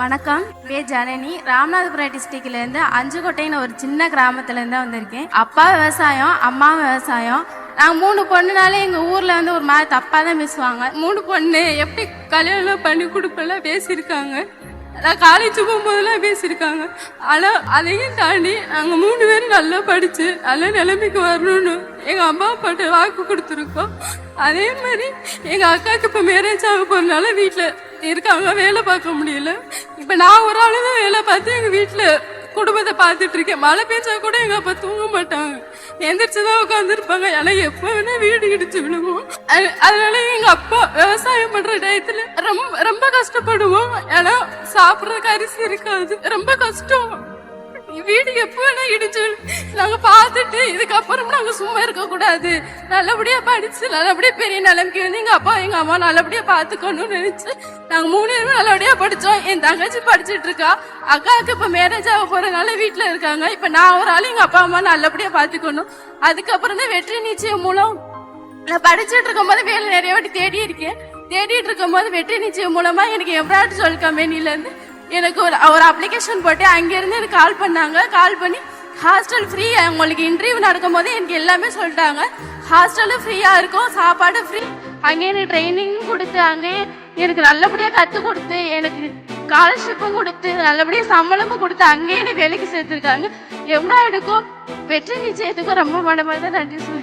வணக்கம். பே ஜனனி. ராமநாதபுரம் டிஸ்ட்ரிக்ட்லேருந்து அஞ்சுக்கோட்டைன்னு ஒரு சின்ன கிராமத்துலேருந்து தான் வந்திருக்கேன். அப்பா விவசாயம் அம்மா விவசாயம். நாங்கள் மூணு பொண்ணுனாலே எங்கள் ஊரில் வந்து ஒரு மாதிரி தப்பாக தான் பேசுவாங்க. மூணு பொண்ணு எப்படி கல்யாணம் பண்ணி கொடுப்பெல்லாம் பேசியிருக்காங்க. நான் காலேஜ் போகும்போதெல்லாம் பேசியிருக்காங்க ஆனால் அதையும் தாண்டி நாங்கள் மூணு பேரும் நல்லா படித்து நல்ல நிலைமைக்கு வரணும்னு எங்கள் அம்மா அப்பாட்ட வாக்கு கொடுத்துருக்கோம். அதே மாதிரி எங்கள் அக்காவுக்கு இப்போ மேரேஜ் ஆக போகிறதுனால வீட்டில் இருக்காங்க வேலை பார்க்க முடியல. இப்போ நான் ஒரு ஆளு தான் வேலை பார்த்து எங்கள் வீட்டில் குடும்பத்தை பார்த்துட்டு இருக்கேன். மழை பெஞ்சா கூட எங்க அப்பா தூங்க மாட்டாங்க. எந்திரிச்சு தான் உட்காந்துருப்பாங்க ஏன்னா எப்போ வேணா வீடு இடிச்சு விழுவோம் அது- அதனால எங்க அப்பா விவசாயம் பண்ற டயத்துல ரொம்ப ரொம்ப கஷ்டப்படுவோம். ஏன்னா சாப்பிட்றதுக்கு அரிசி இருக்காது. ரொம்ப கஷ்டம். வீடு எப்போ வேணா இடிச்சு இதுக்கப்புறம் நாங்க சும்மா இருக்க கூடாது. நல்லபடியா படிச்சு நல்லபடியா பெரிய நிலைமைக்கு வந்து எங்க அப்பா எங்க அம்மா நல்லபடியா பாத்துக்கணும்னு நினைச்சு நாங்க மூணு பேரும் நல்லபடியா படிச்சோம். என் தங்கச்சி படிச்சுட்டு இருக்கா. அக்காவுக்கு இப்ப மேரேஜ் ஆக போறதுனால வீட்டுல இருக்காங்க. இப்ப நான் ஒரு ஆள் எங்க அப்பா அம்மா நல்லபடியா பாத்துக்கணும். அதுக்கப்புறம் தான் வெற்றி நிச்சயம் மூலம் நான் படிச்சுட்டு இருக்கும்போது வேலை நிறைய வாட்டி தேடி இருக்கேன். தேடிட்டு இருக்கும்போது வெற்றி நிச்சயம் மூலமா எனக்கு எம்ப்ராய்டரி சொல் கம்பெனில இருந்து எனக்கு ஒரு ஒரு அப்ளிகேஷன் போட்டு அங்கேருந்து எனக்கு கால் பண்ணாங்க. கால் பண்ணி ஹாஸ்டல் ஃப்ரீ உங்களுக்கு இன்டர்வியூ நடக்கும்போது எனக்கு எல்லாமே சொல்லிட்டாங்க. ஹாஸ்டலும் ஃப்ரீயாக இருக்கும் சாப்பாடு ஃப்ரீ அங்கே எனக்கு ட்ரைனிங் கொடுத்து அங்கேயே எனக்கு நல்லபடியாக கற்றுக் கொடுத்து எனக்கு ஸ்காலர்ஷிப்பும் கொடுத்து நல்லபடியாக சம்பளமும் கொடுத்து அங்கேயே வேலைக்கு சேர்த்துருக்காங்க. எம்ப்ராய்டுக்கும் வெற்றி நிச்சயத்துக்கும் ரொம்ப மனமாக நன்றி சொல்லி